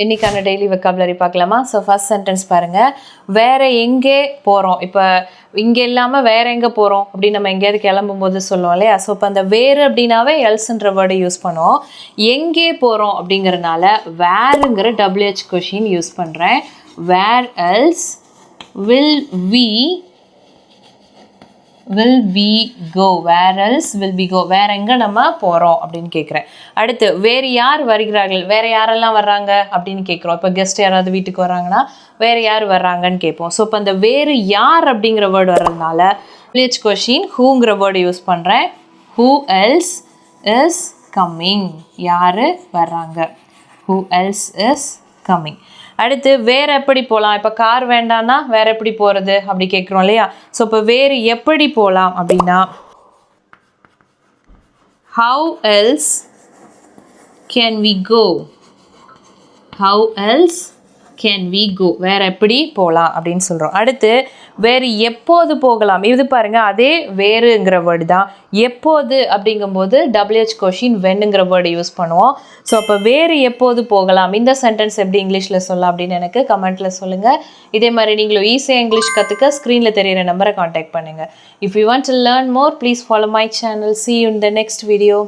இன்னைக்கான daily vocabulary பார்க்கலாமா? So first sentence பாருங்கள் வேற எங்கே போகிறோம் இப்போ இங்கே இல்லாமல் வேற எங்கே போகிறோம் அப்படின்னு நம்ம எங்கேயாவது கிளம்பும் போது சொல்லுவோம் இல்லையா? ஸோ இப்போ அந்த வேறு அப்படின்னாவே எல்ஸ்ன்ற வேர்டை யூஸ் பண்ணுவோம். எங்கே போகிறோம் அப்படிங்கறனால வேறுங்கிற டபிள்யூஹெச் கொஷின் யூஸ் பண்ணுறேன் where else will we will we go where else will we go வேற எங்கே நம்ம போகிறோம் அப்படின்னு கேட்குறேன் அடுத்து வேறு யார் வருகிறார்கள்? வேறு யாரெல்லாம் வர்றாங்க அப்படின்னு கேட்குறோம் இப்போ கெஸ்ட் யாராவது வீட்டுக்கு வர்றாங்கன்னா வேறு யார் வர்றாங்கன்னு கேட்போம். ஸோ இப்போ அந்த வேறு யார் அப்படிங்கிற வேர்டு வர்றதுனால வில்லேஜ் கொஷின் ஹூங்கிற வேர்டு யூஸ் பண்ணுறேன் ஹூ எல்ஸ் இஸ் கம்மிங் யார் வர்றாங்க? ஹூ எல்ஸ் இஸ் கம்மிங் அடுத்து வேற எப்படி போகலாம் இப்போ கார் வேண்டாம்னா வேற எப்படி போகிறது அப்படி கேட்குறோம் இல்லையா? ஸோ இப்போ வேறு எப்படி போகலாம் அப்படின்னா how else can we go how else can we go வேறு எப்படி போகலாம் அப்படின்னு சொல்கிறோம் அடுத்து வேறு எப்போது போகலாம்? இது பாருங்கள் அதே வேறுங்கிற வேர்டு தான். எப்போது அப்படிங்கும்போது டபிள்யூஹெச் கொஷின் வென்னுங்கிற வேர்டு யூஸ் பண்ணுவோம். ஸோ அப்போ வேறு எப்போது போகலாம்? இந்த சென்டென்ஸ் எப்படி இங்கிலீஷில் சொல்லலாம் அப்படின்னு எனக்கு கமெண்ட்டில் சொல்லுங்கள் இதே மாதிரி நீங்களும் ஈஸியாக இங்கிலீஷ் கற்றுக்க ஸ்க்ரீனில் தெரியிற நம்பரை காண்டாக்ட் பண்ணுங்கள் if you want to learn more please follow my channel see in the next video